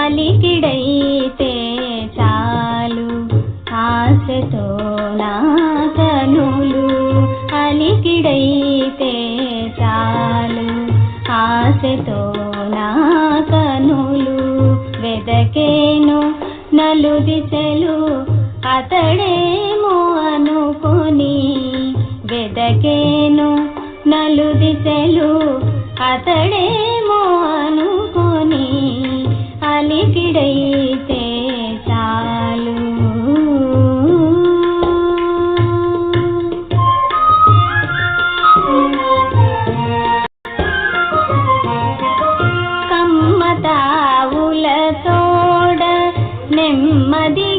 అలికిడైతే చాలు. ఆశతో నా కనులు అలికిడైతే చాలు. ఆశతో నా కనులు వెదకేను నలు దిశలు అతడేమో అనుకొని వెదకేను నలు దిశలు అతడే నెమ్మదిగా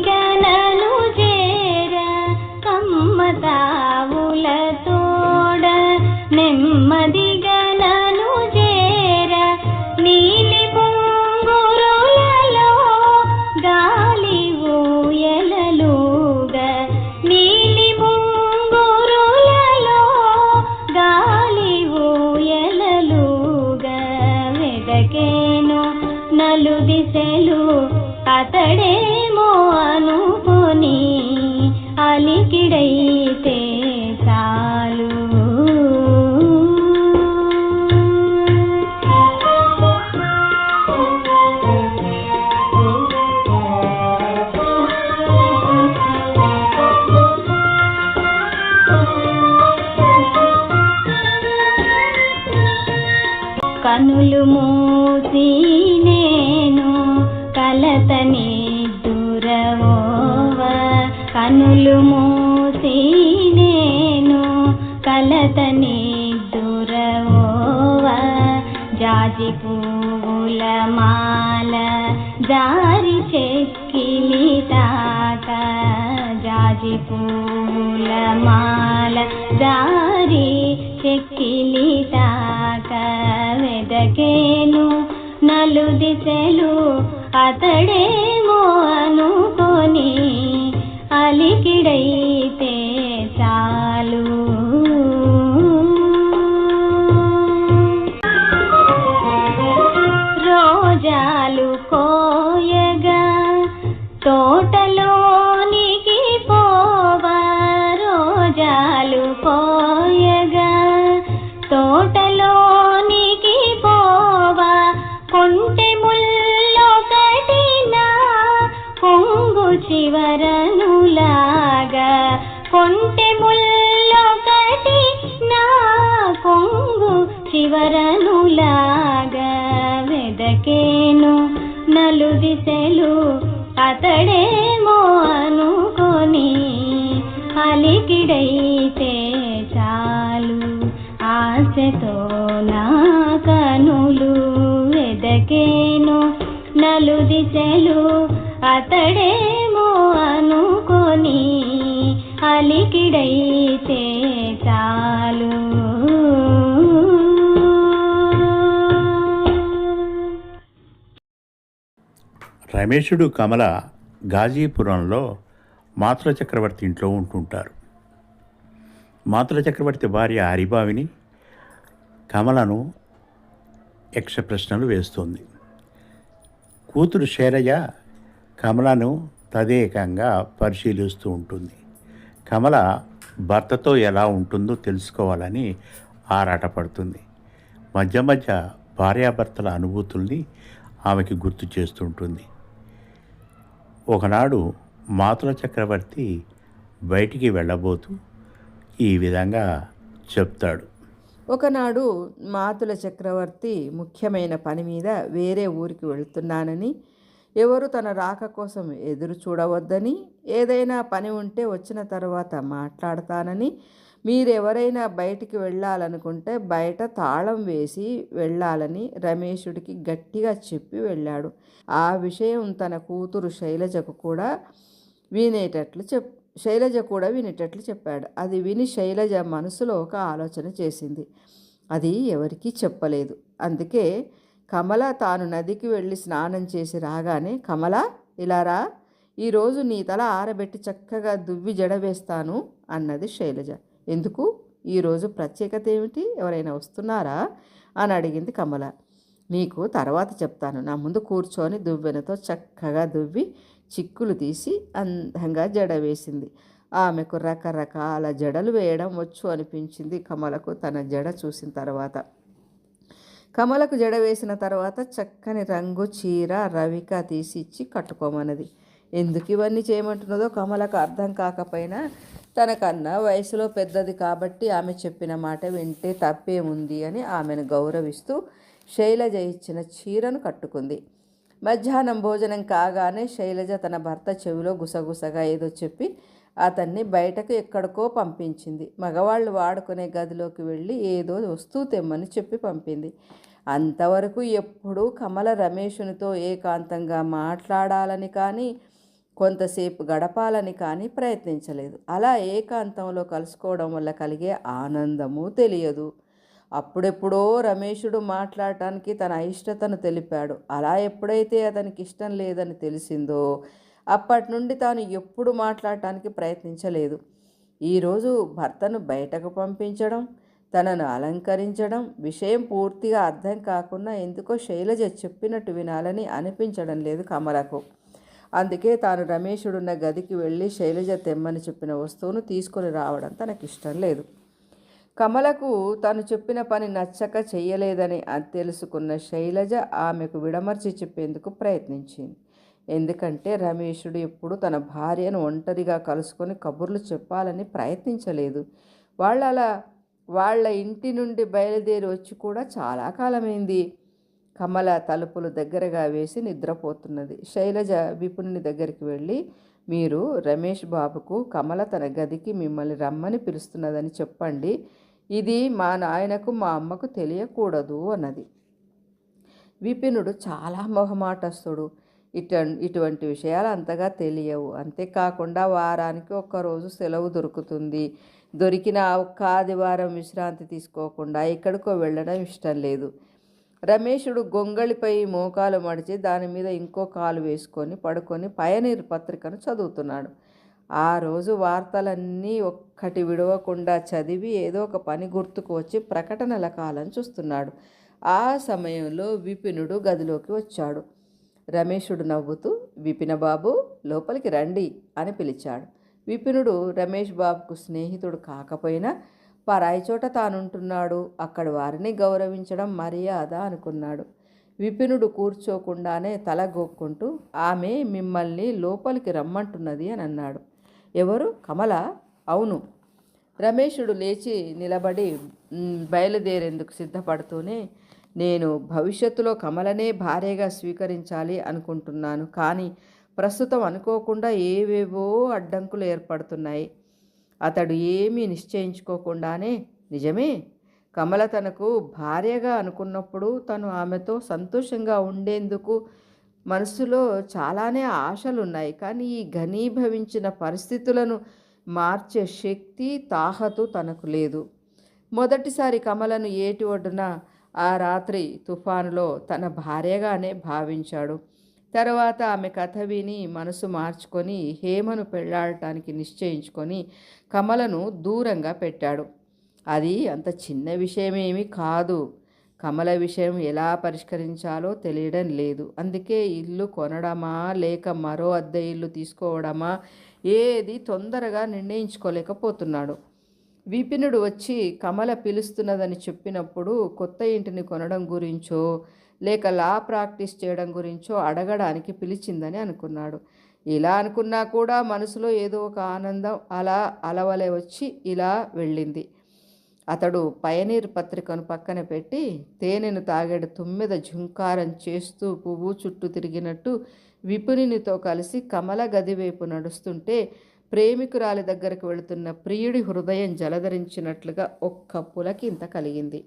మాల దారి చెక్కిలి తాక వెదకేను నలు దిశలు అతడే మో చివరనులాగా కొంటె ముల్లొకటి నా కొంగు చివరనులాగా వెదకేను నలుదిశలు అతడేమో అనుకొని అలికిడైతే చాలు ఆశతో నా కనులు వెదకేను నలుదిశలు అతడే అలికిడైతే చాలు. రమేషుడు కమల గాజీపురంలో మాతుల చక్రవర్తి ఇంట్లో ఉంటుంటారు. మాతుల చక్రవర్తి భార్య హరిబావిని కమలను యక్ష ప్రశ్నలు వేస్తుంది. కూతురు శైలజ కమలను తదేకంగా పరిశీలిస్తూ ఉంటుంది. కమల భర్తతో ఎలా ఉంటుందో తెలుసుకోవాలని ఆరాటపడుతుంది. మధ్య మధ్య భార్యాభర్తల అనుభూతుల్ని ఆమెకి గుర్తు చేస్తుంటుంది. ఒకనాడు మాతుల చక్రవర్తి బయటికి వెళ్ళబోతూ ఈ విధంగా చెప్తాడు. ఒకనాడు మాతుల చక్రవర్తి ముఖ్యమైన పని మీద వేరే ఊరికి వెళ్తున్నానని ఎవరు తన రాక కోసం ఎదురు చూడవద్దని ఏదైనా పని ఉంటే వచ్చిన తర్వాత మాట్లాడతానని మీరెవరైనా బయటికి వెళ్ళాలనుకుంటే బయట తాళం వేసి వెళ్ళాలని రమేషుడికి గట్టిగా చెప్పి వెళ్ళాడు. ఆ విషయం తన కూతురు శైలజకు కూడా వినేటట్లు చెప్ శైలజ కూడా వినేటట్లు చెప్పాడు. అది విని శైలజ మనసులో ఒక ఆలోచన చేసింది. అది ఎవరికీ చెప్పలేదు. అందుకే కమల తాను నదికి వెళ్ళి స్నానం చేసి రాగానే కమల ఇలా రా. ఈరోజు నీ తల ఆరబెట్టి చక్కగా దువ్వి జడవేస్తాను అన్నది శైలజ. ఎందుకు? ఈరోజు ప్రత్యేకత ఏమిటి? ఎవరైనా వస్తున్నారా? అని అడిగింది కమల. నీకు తర్వాత చెప్తాను. నా ముందు కూర్చొని దువ్వెనతో చక్కగా దువ్వి చిక్కులు తీసి అందంగా జడ వేసింది. ఆమెకు రకరకాల జడలు వేయడం వచ్చు అనిపించింది కమలకు. తన జడ చూసిన తర్వాత కమలకు జడ వేసిన తర్వాత చక్కని రంగు చీర రవిక తీసి ఇచ్చి కట్టుకోమన్నది. ఎందుకు ఇవన్నీ చేయమంటున్నదో కమలకు అర్థం కాకపోయినా తనకన్నా వయసులో పెద్దది కాబట్టి ఆమె చెప్పిన మాట వింటే తప్పేముంది అని ఆమెను గౌరవిస్తూ శైలజ ఇచ్చిన చీరను కట్టుకుంది. మధ్యాహ్నం భోజనం కాగానే శైలజ తన భర్త చెవిలో గుసగుసగా ఏదో చెప్పి అతన్ని బయటకు ఎక్కడికో పంపించింది. మగవాళ్ళు వాడుకునే గదిలోకి వెళ్ళి ఏదో వస్తువు తెమ్మని చెప్పి పంపింది. అంతవరకు ఎప్పుడూ కమల రమేషునితో ఏకాంతంగా మాట్లాడాలని కానీ కొంతసేపు గడపాలని కానీ ప్రయత్నించలేదు. అలా ఏకాంతంలో కలుసుకోవడం వల్ల కలిగే ఆనందము తెలియదు. అప్పుడెప్పుడో రమేషుడు మాట్లాడటానికి తన అయిష్టతను తెలిపాడు. అలా ఎప్పుడైతే అతనికి ఇష్టం లేదని తెలిసిందో అప్పటి నుండి తాను ఎప్పుడు మాట్లాడటానికి ప్రయత్నించలేదు. ఈరోజు భర్తను బయటకు పంపించడం తనను అలంకరించడం విషయం పూర్తిగా అర్థం కాకుండా ఎందుకో శైలజ చెప్పినట్టు వినాలని అనిపించడం లేదు కమలకు. అందుకే తాను రమేషుడున్న గదికి వెళ్ళి శైలజ తెమ్మని చెప్పిన వస్తువును తీసుకొని రావడం తనకి ఇష్టం లేదు. కమలకు తాను చెప్పిన పని నచ్చక చెయ్యలేదని తెలుసుకున్న శైలజ ఆమెకు విడమర్చి చెప్పేందుకు ప్రయత్నించింది. ఎందుకంటే రమేషుడు ఎప్పుడు తన భార్యను ఒంటరిగా కలుసుకొని కబుర్లు చెప్పాలని ప్రయత్నించలేదు. వాళ్ళు అలా వాళ్ళ ఇంటి నుండి బయలుదేరి వచ్చి కూడా చాలా కాలమైంది. కమల తలుపులు దగ్గరగా వేసి నిద్రపోతున్నది. శైలజ విపుని దగ్గరికి వెళ్ళి మీరు రమేష్ బాబుకు కమల తన గదికి మిమ్మల్ని రమ్మని పిలుస్తున్నదని చెప్పండి. ఇది మా నాయనకు మా అమ్మకు తెలియకూడదు అన్నది. విపినుడు చాలా మొహమాటస్తుడు ఇటు ఇటువంటి విషయాలు అంతగా తెలియవు. అంతేకాకుండా వారానికి ఒక్కరోజు సెలవు దొరుకుతుంది. దొరికిన ఒక్క ఆదివారం విశ్రాంతి తీసుకోకుండా ఎక్కడికో వెళ్ళడం ఇష్టం లేదు. రమేషుడు గొంగళిపై మోకాలు మడిచి దాని మీద ఇంకో కాలు వేసుకొని పడుకొని పయనీర్ పత్రికను చదువుతున్నాడు. ఆ రోజు వార్తలన్నీ ఒక్కటి విడవకుండా చదివి ఏదో ఒక పని గుర్తుకు వచ్చి ప్రకటనల కాలం చూస్తున్నాడు. ఆ సమయంలో విపినుడు గదిలోకి వచ్చాడు. రమేషుడు నవ్వుతూ విపిన బాబు లోపలికి రండి అని పిలిచాడు. విపినుడు రమేష్ బాబుకు స్నేహితుడు కాకపోయినా పరాయి చోట తానుంటున్నాడు అక్కడ వారిని గౌరవించడం మర్యాద అనుకున్నాడు. విపినుడు కూర్చోకుండానే తల గోక్కుంటూ ఆమె మిమ్మల్ని లోపలికి రమ్మంటున్నది అని అన్నాడు. ఎవరు? కమల? అవును. రమేషుడు లేచి నిలబడి బయలుదేరేందుకు సిద్ధపడుతూనే నేను భవిష్యత్తులో కమలనే భార్యగా స్వీకరించాలి అనుకుంటున్నాను. కానీ ప్రస్తుతం అనుకోకుండా ఏవేవో అడ్డంకులు ఏర్పడుతున్నాయి. అతడు ఏమీ నిశ్చయించుకోకుండానే నిజమే? కమల తనకు భార్యగా అనుకున్నప్పుడు తను ఆమెతో సంతోషంగా ఉండేందుకు మనసులో చాలానే ఆశలున్నాయి. కానీ ఈ ఘనీభవించిన పరిస్థితులను మార్చే శక్తి తాహతు తనకు లేదు. మొదటిసారి కమలను ఏటి ఒడ్డున ఆ రాత్రి తుఫానులో తన భార్యగానే భావించాడు. తర్వాత ఆమె కథ విని మనసు మార్చుకొని హేమను పెళ్ళాడటానికి నిశ్చయించుకొని కమలను దూరంగా పెట్టాడు. అది అంత చిన్న విషయమేమీ కాదు. కమల విషయం ఎలా పరిష్కరించాలో తెలియడం లేదు. అందుకే ఇల్లు కొనడమా లేక మరో అద్దె ఇల్లు తీసుకోవడమా ఏది తొందరగా నిర్ణయించుకోలేకపోతున్నాడు. విపినుడు వచ్చి కమల పిలుస్తున్నదని చెప్పినప్పుడు కొత్త ఇంటిని కొనడం గురించో లేక లా ప్రాక్టీస్ చేయడం గురించో అడగడానికి పిలిచిందని అనుకున్నాడు. ఇలా అనుకున్నా కూడా మనసులో ఏదో ఒక ఆనందం అలా అలవలే వచ్చి ఇలా వెళ్ళింది. అతడు పయనీర్ పత్రికను పక్కన పెట్టి తేనెను తాగేడు తుమ్మెద ఝుంకారం చేస్తూ పువ్వు చుట్టూ తిరిగినట్టు విపునినితో కలిసి కమల గది వైపు నడుస్తుంటే ప్రేమికురాలి దగ్గరకు వెళుతున్న ప్రియుడి హృదయం జలధరించినట్లుగా ఒక్క పులకింత కలిగింది.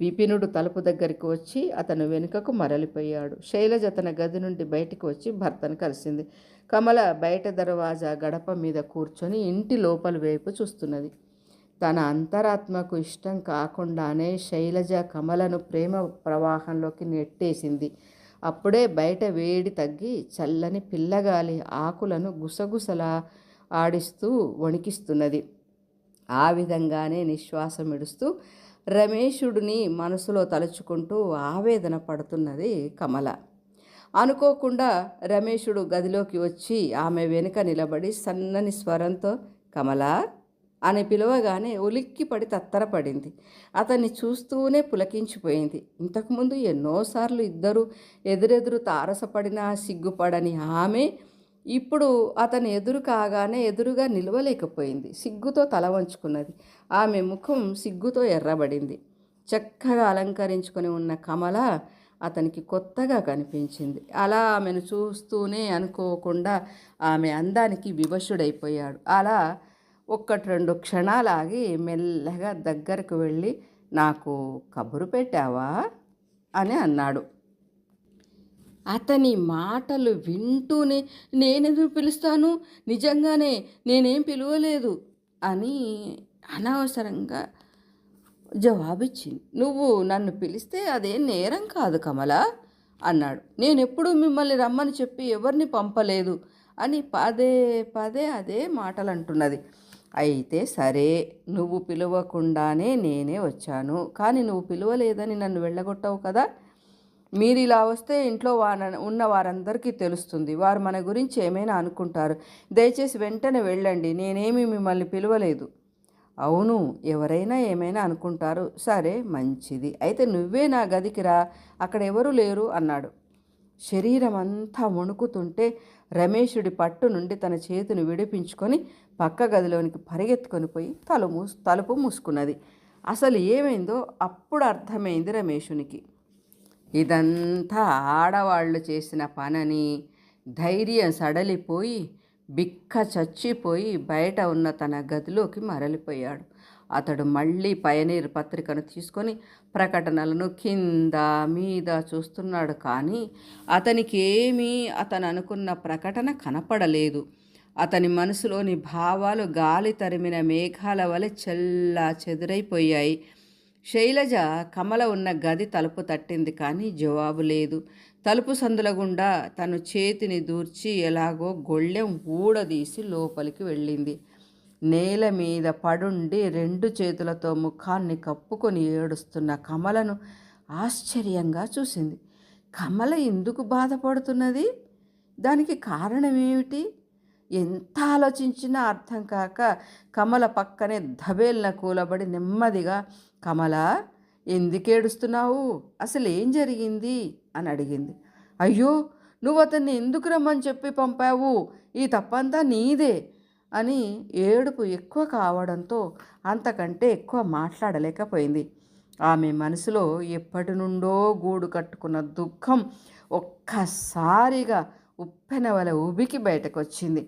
విపినుడు తలుపు దగ్గరికి వచ్చి అతను వెనుకకు మరలిపోయాడు. శైలజ తన గది నుండి బయటికి వచ్చి భర్తను కలిసింది. కమల బయట దర్వాజా గడప మీద కూర్చొని ఇంటి లోపలి వైపు చూస్తున్నది. తన అంతరాత్మకు ఇష్టం కాకుండానే శైలజ కమలను ప్రేమ ప్రవాహంలోకి నెట్టేసింది. అప్పుడే బయట వేడి తగ్గి చల్లని పిల్లగాలి ఆకులను గుసగుసలా ఆడిస్తూ వణికిస్తున్నది. ఆ విధంగానే నిశ్వాసం విడుస్తూ రమేషుడిని మనసులో తలుచుకుంటూ ఆవేదన పడుతున్నది కమల. అనుకోకుండా రమేషుడు గదిలోకి వచ్చి ఆమె వెనుక నిలబడి సన్నని స్వరంతో కమల అని పిలవగానే ఉలిక్కిపడి తత్తరపడింది. అతన్ని చూస్తూనే పులకించిపోయింది. ఇంతకుముందు ఎన్నోసార్లు ఇద్దరు ఎదురెదురు తారసపడినా సిగ్గుపడని ఆమె ఇప్పుడు అతని ఎదురు కాగానే ఎదురుగా నిలవలేకపోయింది. సిగ్గుతో తల వంచుకున్నది. ఆమె ముఖం సిగ్గుతో ఎర్రబడింది. చక్కగా అలంకరించుకొని ఉన్న కమల అతనికి కొత్తగా కనిపించింది. అలా ఆమెను చూస్తూనే అనుకోకుండా ఆమె అందానికి వివశుడైపోయాడు. అలా ఒక్కటి రెండు క్షణాలాగి మెల్లగా దగ్గరకు వెళ్ళి నాకు కబురు పెట్టావా? అని అన్నాడు. అతని మాటలు వింటూనే నేనెందుకు పిలుస్తాను? నిజంగానే నేనేం పిలవలేదు అని అనవసరంగా జవాబిచ్చింది. నువ్వు నన్ను పిలిస్తే అదే నేరం కాదు కమల అన్నాడు. నేను ఎప్పుడూ మిమ్మల్ని రమ్మని చెప్పి ఎవరిని పంపలేదు అని పదే పదే అదే మాటలు అంటున్నది అయితే సరే నువ్వు పిలవకుండానే నేనే వచ్చాను. కానీ నువ్వు పిలవలేదని నన్ను వెళ్ళగొట్టావు కదా? మీరు ఇలా వస్తే ఇంట్లో వార ఉన్న వారందరికీ తెలుస్తుంది. వారు మన గురించి ఏమైనా అనుకుంటారు. దయచేసి వెంటనే వెళ్ళండి. నేనేమి మిమ్మల్ని పిలవలేదు. అవును ఎవరైనా ఏమైనా అనుకుంటారు. సరే మంచిది. అయితే నువ్వే నా గదికి రా. అక్కడ ఎవరు లేరు అన్నాడు. శరీరం అంతా వణుకుతుంటే రమేషుడి పట్టు నుండి తన చేతిని విడిపించుకొని పక్క గదిలోనికి పరిగెత్తుకొని పోయి తలు తలుపు మూసుకున్నది. అసలు ఏమైందో అప్పుడు అర్థమైంది రమేషునికి. ఇదంతా ఆడవాళ్ళు చేసిన పనని ధైర్యం సడలిపోయి బిక్క చచ్చిపోయి బయట ఉన్న తన గదిలోకి మరలిపోయాడు. అతడు మళ్ళీ పయనీర్ పత్రికను తీసుకొని ప్రకటనలను కింద మీద చూస్తున్నాడు కానీ అతనికి ఏమీ అతను అనుకున్న ప్రకటన కనపడలేదు. అతని మనసులోని భావాలు గాలి తరిమిన మేఘాల వలె చెల్లా చెదురైపోయాయి. శైలజ కమల ఉన్న గది తలుపు తట్టింది కానీ జవాబు లేదు. తలుపు సందుల గుండా తను చేతిని దూర్చి ఎలాగో గొళ్ళెం ఊడదీసి లోపలికి వెళ్ళింది. నేల మీద పడుండి రెండు చేతులతో ముఖాన్ని కప్పుకొని ఏడుస్తున్న కమలను ఆశ్చర్యంగా చూసింది. కమల ఎందుకు బాధపడుతున్నది? దానికి కారణం ఏమిటి ఎంత ఆలోచించినా అర్థం కాక కమల పక్కనే ధబేల్న కూలబడి నెమ్మదిగా కమల ఎందుకేడుస్తున్నావు అసలు ఏం జరిగింది? అని అడిగింది. అయ్యో నువ్వు అతన్ని ఎందుకు రమ్మని చెప్పి పంపావు? ఈ తప్పంతా నీదే అని ఏడుపు ఎక్కువ కావడంతో అంతకంటే ఎక్కువ మాట్లాడలేకపోయింది. ఆమె మనసులో ఎప్పటి నుండో గూడు కట్టుకున్న దుఃఖం ఒక్కసారిగా ఉప్పెన వల ఉబికి బయటకు వచ్చింది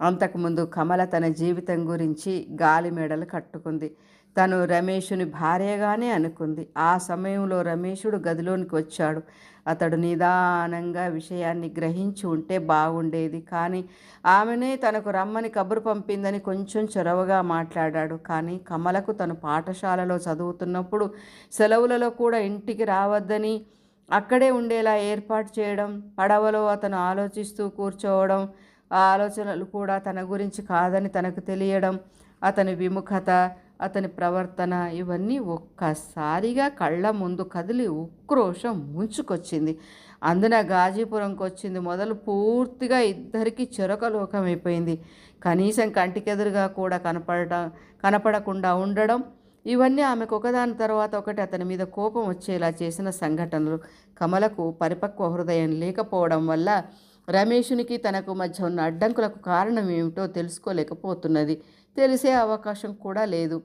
అంతకుముందు కమల తన జీవితం గురించి గాలి మెడలు కట్టుకుంది. తను రమేషుని భార్యగానే అనుకుంది. ఆ సమయంలో రమేషుడు గదిలోనికి వచ్చాడు. అతడు నిదానంగా విషయాన్ని గ్రహించి ఉంటే బాగుండేది. కానీ ఆమెనే తనకు రమ్మని కబురు పంపిందని కొంచెం చొరవగా మాట్లాడాడు. కానీ కమలకు తను పాఠశాలలో చదువుతున్నప్పుడు సెలవులలో కూడా ఇంటికి రావద్దని అక్కడే ఉండేలా ఏర్పాటు చేయడం పడవలో అతను ఆలోచిస్తూ కూర్చోవడం ఆ ఆలోచనలు కూడా తన గురించి కాదని తనకు తెలియడం అతని విముఖత అతని ప్రవర్తన ఇవన్నీ ఒక్కసారిగా కళ్ళ ముందు కదిలి ఉక్రోషం ముంచుకొచ్చింది. అందున గాజీపురంకి వచ్చింది మొదలు పూర్తిగా ఇద్దరికి చెరకలోకం అయిపోయింది. కనీసం కంటికెదురుగా కూడా కనపడటం కనపడకుండా ఉండడం ఇవన్నీ ఆమెకు ఒకదాని తర్వాత ఒకటి అతని మీద కోపం వచ్చేలా చేసిన సంఘటనలు. కమలకు పరిపక్వ హృదయం లేకపోవడం వల్ల రమేషునికి తనకు మధ్య ఉన్న అడ్డంకులకు కారణం ఏమిటో తెలుసుకోలేకపోతున్నది. తెలిసే అవకాశం కూడా లేదు.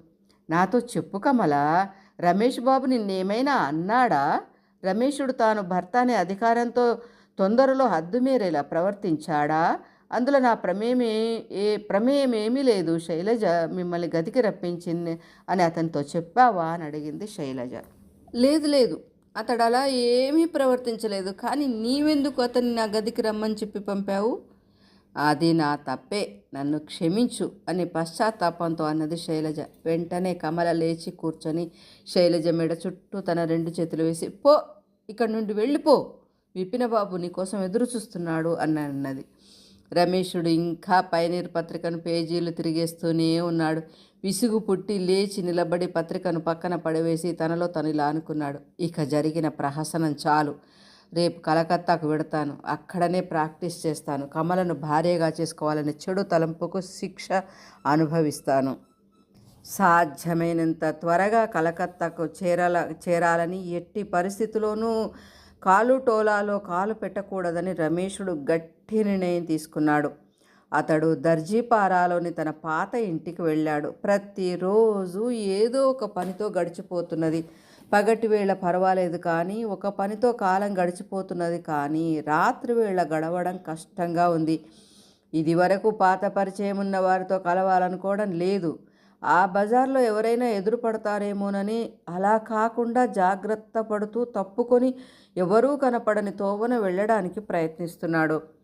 నాతో చెప్పు కమల. రమేష్ బాబు నిన్నేమైనా అన్నాడా? రమేషుడు తాను భర్త అనే అధికారంతో తొందరలో హద్దుమీరేలా ప్రవర్తించాడా? అందులో నా ప్రమేయమే ఏ ప్రమేయం ఏమీ లేదు. శైలజ మిమ్మల్ని గదికి రప్పించింది అని అతనితో చెప్పావా? అని అడిగింది శైలజ. లేదు లేదు. అతడు అలా ఏమీ ప్రవర్తించలేదు. కానీ నీవెందుకు అతన్ని నా గదికి రమ్మని చెప్పి పంపావు? అది నా తప్పే. నన్ను క్షమించు అని పశ్చాత్తాపంతో అన్నది శైలజ. వెంటనే కమల లేచి కూర్చొని శైలజ మెడ చుట్టూ తన రెండు చేతులు వేసి పో ఇక్కడి నుండి వెళ్ళిపో. విపినబాబు నీకోసం ఎదురు చూస్తున్నాడు అని అన్నది. రమేషుడు ఇంకా పైనీర్ పత్రికను పేజీలు తిరిగేస్తూనే ఉన్నాడు. విసుగు పుట్టి లేచి నిలబడి పత్రికను పక్కన పడవేసి తనలో తను ఇలా అనుకున్నాడు. ఇక జరిగిన ప్రహసనం చాలు. రేపు కలకత్తాకు వెడతాను. అక్కడనే ప్రాక్టీస్ చేస్తాను. కమలను భార్యగా చేసుకోవాలని చెడు తలంపుకు శిక్ష అనుభవిస్తాను. సాధ్యమైనంత త్వరగా కలకత్తాకు చేరాల చేరాలని ఎట్టి పరిస్థితిలోనూ కాలు టోలాలో కాలు పెట్టకూడదని రమేషుడు గట్టి నిర్ణయం తీసుకున్నాడు. అతడు దర్జీపారాలోని తన పాత ఇంటికి వెళ్ళాడు. ప్రతిరోజు ఏదో ఒక పనితో గడిచిపోతున్నది. పగటి వేళ పర్వాలేదు కానీ ఒక పనితో కాలం గడిచిపోతున్నది కానీ రాత్రి వేళ గడవడం కష్టంగా ఉంది. ఇది వరకు పాత పరిచయం ఉన్న వారితో కలవాలనుకోవడం లేదు. ఆ బజార్లో ఎవరైనా ఎదురుపడతారేమోనని అలా కాకుండా జాగ్రత్త పడుతూ తప్పుకొని ఎవరూ కనపడని తోవన వెళ్ళడానికి ప్రయత్నిస్తున్నాడు.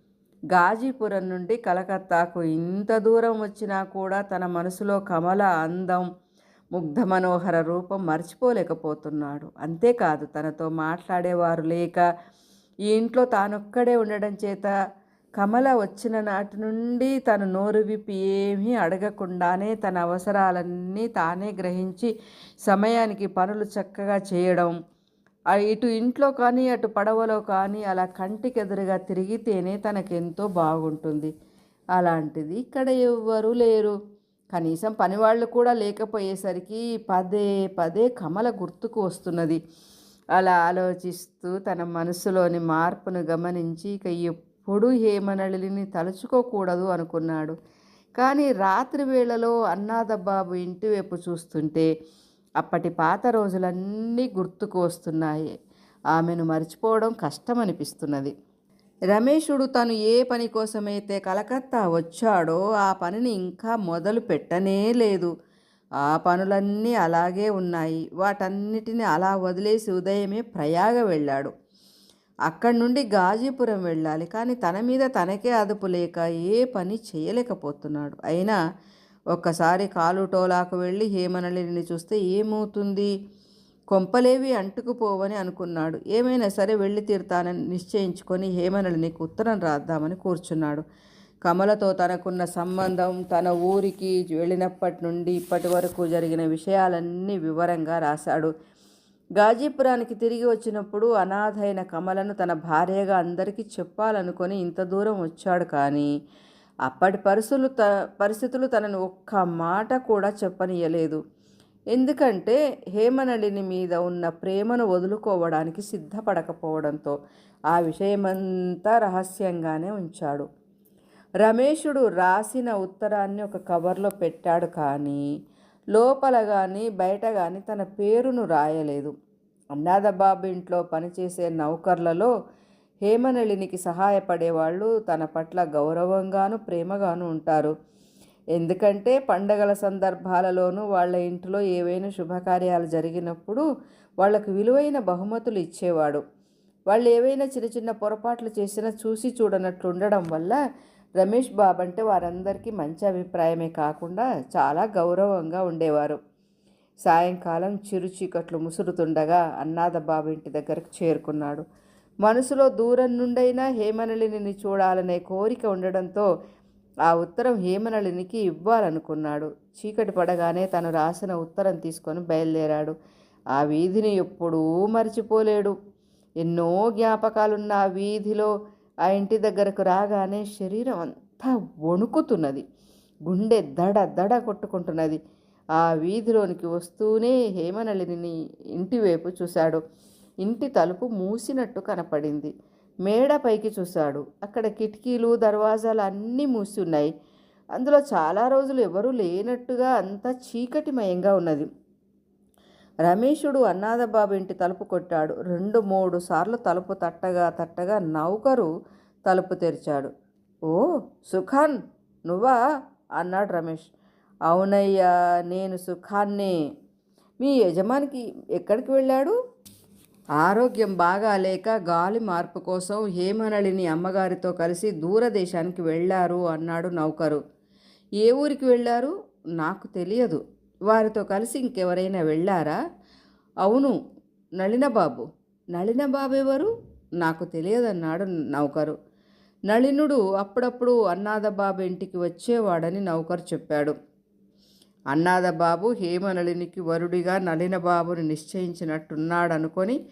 గాజీపురం నుండి కలకత్తాకు ఇంత దూరం వచ్చినా కూడా తన మనసులో కమల అందం ముగ్ధ మనోహర రూపం మర్చిపోలేకపోతున్నాడు. అంతేకాదు తనతో మాట్లాడేవారు లేక ఈ ఇంట్లో తానొక్కడే ఉండడం చేత కమల వచ్చిన నాటి నుండి తను నోరు విప్పి ఏమీ అడగకుండానే తన అవసరాలన్నీ తానే గ్రహించి సమయానికి పనులు చక్కగా చేయడం ఇటు ఇంట్లో కానీ అటు పడవలో కానీ అలా కంటికి ఎదురుగా తిరిగితేనే తనకెంతో బాగుంటుంది. అలాంటిది ఇక్కడ ఎవ్వరూ లేరు. కనీసం పనివాళ్ళు కూడా లేకపోయేసరికి పదే పదే కమల గుర్తుకు వస్తున్నది. అలా ఆలోచిస్తూ తన మనసులోని మార్పును గమనించి ఇక ఎప్పుడూ హేమనళిని తలుచుకోకూడదు అనుకున్నాడు. కానీ రాత్రి వేళలో అన్నాదబాబు ఇంటి వైపు చూస్తుంటే అప్పటి పాత రోజులన్నీ గుర్తుకు వస్తున్నాయి. ఆమెను మర్చిపోవడం కష్టమనిపిస్తున్నది. రమేషుడు తను ఏ పని కోసమైతే కలకత్తా వచ్చాడో ఆ పనిని ఇంకా మొదలు పెట్టనే లేదు. ఆ పనులన్నీ అలాగే ఉన్నాయి. వాటన్నిటిని అలా వదిలేసి ఉదయమే ప్రయాగ వెళ్ళాడు. అక్కడి నుండి గాజీపురం వెళ్ళాలి. కానీ తన మీద తనకే అదుపు లేక ఏ పని చేయలేకపోతున్నాడు. అయినా ఒక్కసారి కాలు టోలాకు వెళ్ళి హేమనళిని చూస్తే ఏమవుతుంది? కొంపలేవి అంటుకుపోవని అనుకున్నాడు. ఏమైనా సరే వెళ్ళి తీరుతానని నిశ్చయించుకొని హేమనళినికి ఉత్తరం రాద్దామని కూర్చున్నాడు. కమలతో తనకున్న సంబంధం తన ఊరికి వెళ్ళినప్పటి నుండి ఇప్పటి వరకు జరిగిన విషయాలన్నీ వివరంగా రాశాడు. గాజీపురానికి తిరిగి వచ్చినప్పుడు అనాథైన కమలను తన భార్యగా అందరికీ చెప్పాలనుకొని ఇంత దూరం వచ్చాడు కానీ అప్పటి పరిస్థితులు త పరిస్థితులు తనను ఒక్క మాట కూడా చెప్పనీయలేదు. ఎందుకంటే హేమనళిని మీద ఉన్న ప్రేమను వదులుకోవడానికి సిద్ధపడకపోవడంతో ఆ విషయమంతా రహస్యంగానే ఉంచాడు. రమేషుడు రాసిన ఉత్తరాన్ని ఒక కవర్లో పెట్టాడు కానీ లోపల కానీ బయట కానీ తన పేరును రాయలేదు. అన్నాదబాబు ఇంట్లో పనిచేసే నౌకర్లలో హేమనళినికి సహాయపడేవాళ్ళు తన పట్ల గౌరవంగాను ప్రేమగాను ఉంటారు. ఎందుకంటే పండగల సందర్భాలలోనూ వాళ్ళ ఇంట్లో ఏవైనా శుభకార్యాలు జరిగినప్పుడు వాళ్ళకు విలువైన బహుమతులు ఇచ్చేవాడు. వాళ్ళు ఏవైనా చిన్న చిన్న పొరపాట్లు చేసినా చూసి చూడనట్లు ఉండడం వల్ల రమేష్ బాబు అంటే వారందరికీ మంచి అభిప్రాయమే కాకుండా చాలా గౌరవంగా ఉండేవారు. సాయంకాలం చిరు చీకట్లు ముసురుతుండగా అన్నాదబాబు ఇంటి దగ్గరకు చేరుకున్నాడు. మనసులో దూరం నుండైనా హేమనళిని చూడాలనే కోరిక ఉండడంతో ఆ ఉత్తరం హేమనళినికి ఇవ్వాలనుకున్నాడు. చీకటి పడగానే తను రాసిన ఉత్తరం తీసుకొని బయలుదేరాడు. ఆ వీధిని ఎప్పుడూ మర్చిపోలేడు. ఎన్నో జ్ఞాపకాలున్న ఆ వీధిలో ఆ ఇంటి దగ్గరకు రాగానే శరీరం అంతా వణుకుతున్నది. గుండె దడ దడ కొట్టుకుంటున్నది. ఆ వీధిలోనికి వస్తూనే హేమనళిని ఇంటివైపు చూశాడు. ఇంటి తలుపు మూసినట్టు కనపడింది. మేడ పైకి చూశాడు. అక్కడ కిటికీలు దర్వాజాలు అన్నీ మూసి ఉన్నాయి అందులో చాలా రోజులు ఎవరూ లేనట్టుగా అంతా చీకటిమయంగా ఉన్నది. రమేషుడు అన్నాదబాబు ఇంటి తలుపు కొట్టాడు. రెండు మూడు సార్లు తలుపు తట్టగా తట్టగా నౌకరు తలుపు తెరిచాడు. ఓ సుఖాన్ నువ్వా? అన్నాడు రమేష్. అవునయ్యా నేను సుఖాన్నే. మీ యజమానికి ఎక్కడికి వెళ్ళాడు? ఆరోగ్యం బాగాలేక గాలి మార్పు కోసం హేమనళిని అమ్మగారితో కలిసి దూరదేశానికి వెళ్ళారు అన్నాడు నౌకరు. ఏ ఊరికి వెళ్ళారు? నాకు తెలియదు. వారితో కలిసి ఇంకెవరైనా వెళ్ళారా? అవును నళినబాబు. నళినబాబు ఎవరు నాకు తెలియదన్నాడు నౌకరు. నళినుడు అప్పుడప్పుడు అన్నాదబాబు ఇంటికి వచ్చేవాడని నౌకరు చెప్పాడు. అన్నాదబాబు హేమనళినికి వరుడిగా నళినబాబుని నిశ్చయించినట్టున్నాడనుకొని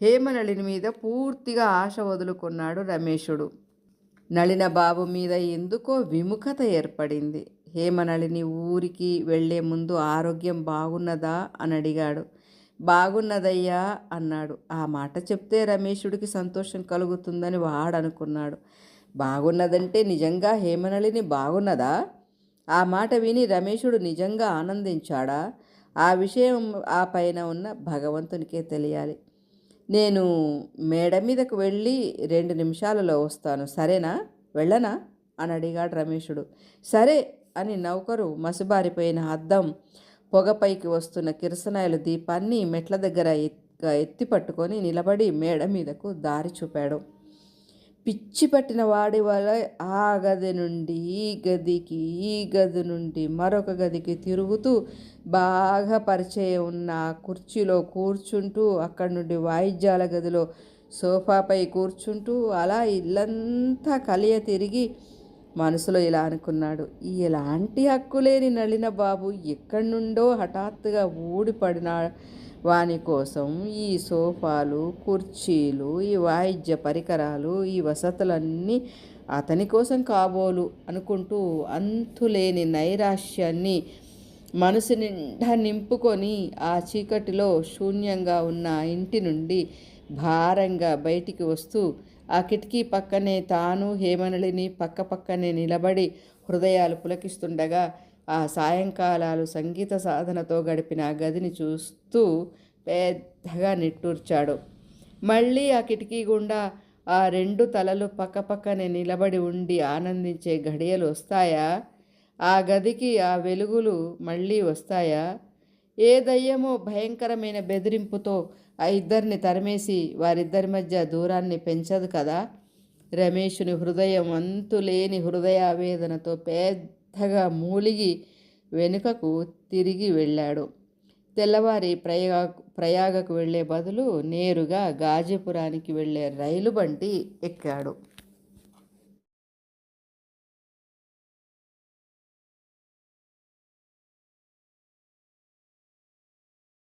హేమనళిని మీద పూర్తిగా ఆశ వదులుకున్నాడు రమేశుడు. నళినబాబు మీద ఎందుకో విముఖత ఏర్పడింది. హేమనళిని ఊరికి వెళ్ళే ముందు ఆరోగ్యం బాగున్నదా అని అడిగాడు. బాగున్నదయ్యా అన్నాడు. ఆ మాట చెప్తే రమేశుడికి సంతోషం కలుగుతుందని వాడనుకున్నాడు. బాగున్నదంటే నిజంగా హేమనళిని బాగున్నదా? ఆ మాట విని రమేశుడు నిజంగా ఆనందించాడా? ఆ విషయం ఆ పైన ఉన్న భగవంతునికే తెలియాలి. నేను మేడ మీదకు వెళ్ళి రెండు నిమిషాలలో వస్తాను. సరేనా? వెళ్ళనా? అని అడిగాడు రమేశుడు సరే అని నౌకరు మసిబారిపోయిన అద్దం పొగపైకి వస్తున్న కిరసనాయల దీపాన్ని మెట్ల దగ్గర ఎత్- ఎత్తి పట్టుకొని నిలబడి మేడ మీదకు దారి చూపాడు. పిచ్చి పట్టిన వాడి వల్ల ఆ గది నుండి ఈ గదికి ఈ గది నుండి మరొక గదికి తిరుగుతూ బాగా పరిచయం ఉన్న కుర్చీలో కూర్చుంటూ అక్కడి నుండి వాయిద్యాల గదిలో సోఫాపై కూర్చుంటూ అలా ఇల్లంతా కలియ తిరిగి మనసులో ఇలా అనుకున్నాడు. ఇలాంటి ఎలాంటి నళిన బాబు ఎక్కడి నుండో హఠాత్తుగా ఊడిపడినా వాని కోసం ఈ సోఫాలు కుర్చీలు ఈ వాయిద్య పరికరాలు ఈ వసతులన్నీ అతని కోసం కాబోలు అనుకుంటూ అంతులేని నైరాశ్యాన్ని మనసు నిండా నింపుకొని ఆ చీకటిలో శూన్యంగా ఉన్న ఇంటి నుండి భారంగా బయటికి వస్తూ ఆ కిటికీ పక్కనే తాను హేమనళిని పక్క పక్కనే నిలబడి హృదయాలు పులకిస్తుండగా ఆ సాయంకాలాలు సంగీత సాధనతో గడిపిన ఆ గదిని చూస్తూ పెద్దగా నిట్టూర్చాడు. మళ్ళీ ఆ కిటికీ గుండా ఆ రెండు తలలు పక్కపక్కనే నిలబడి ఉండి ఆనందించే ఘడియలు వస్తాయా? ఆ గదికి ఆ వెలుగులు మళ్ళీ వస్తాయా? ఏ దయ్యమో భయంకరమైన బెదిరింపుతో ఆ ఇద్దరిని తరిమేసి వారిద్దరి మధ్య దూరాన్ని పెంచదు కదా? రమేషుని హృదయం అంతులేని హృదయావేదనతో పెద్దగా మూలిగి వెనుకకు తిరిగి వెళ్ళాడు. తెల్లవారి ప్రయాగ ప్రయాగకు వెళ్ళే బదులు నేరుగా గాజీపురానికి వెళ్ళే రైలు బండి ఎక్కాడు.